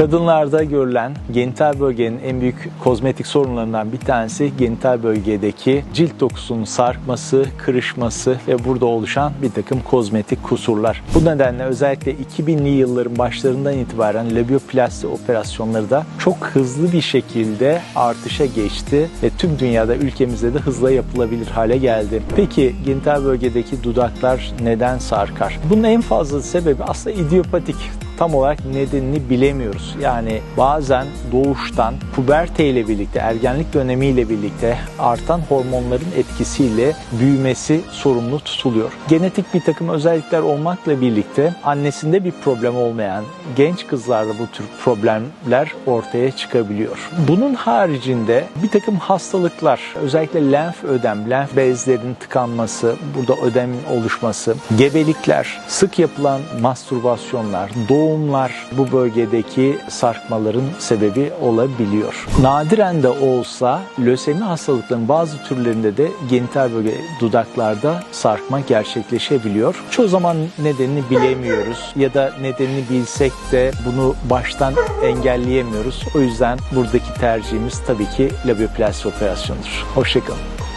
Kadınlarda görülen genital bölgenin en büyük kozmetik sorunlarından bir tanesi genital bölgedeki cilt dokusunun sarkması, kırışması ve burada oluşan bir takım kozmetik kusurlar. Bu nedenle özellikle 2000'li yılların başlarından itibaren labioplasti operasyonları da çok hızlı bir şekilde artışa geçti ve tüm dünyada ülkemizde de hızla yapılabilir hale geldi. Peki genital bölgedeki dudaklar neden sarkar? Bunun en fazla sebebi aslında idiopatik tam olarak nedenini bilemiyoruz. Yani bazen doğuştan puberte ile birlikte, ergenlik dönemiyle birlikte artan hormonların etkisiyle büyümesi sorumlu tutuluyor. Genetik bir takım özellikler olmakla birlikte annesinde bir problem olmayan genç kızlarda bu tür problemler ortaya çıkabiliyor. Bunun haricinde bir takım hastalıklar, özellikle lenf ödem, lenf bezlerinin tıkanması, burada ödemin oluşması, gebelikler, sık yapılan mastürbasyonlar, doğumlar bu bölgedeki sarkmaların sebebi olabiliyor. Nadiren de olsa lösemi hastalıklarının bazı türlerinde de genital bölge dudaklarda sarkma gerçekleşebiliyor. Çoğu zaman nedenini bilemiyoruz ya da nedenini bilsek de bunu baştan engelleyemiyoruz. O yüzden buradaki tercihimiz tabii ki labioplasti operasyonudur. Hoşçakalın.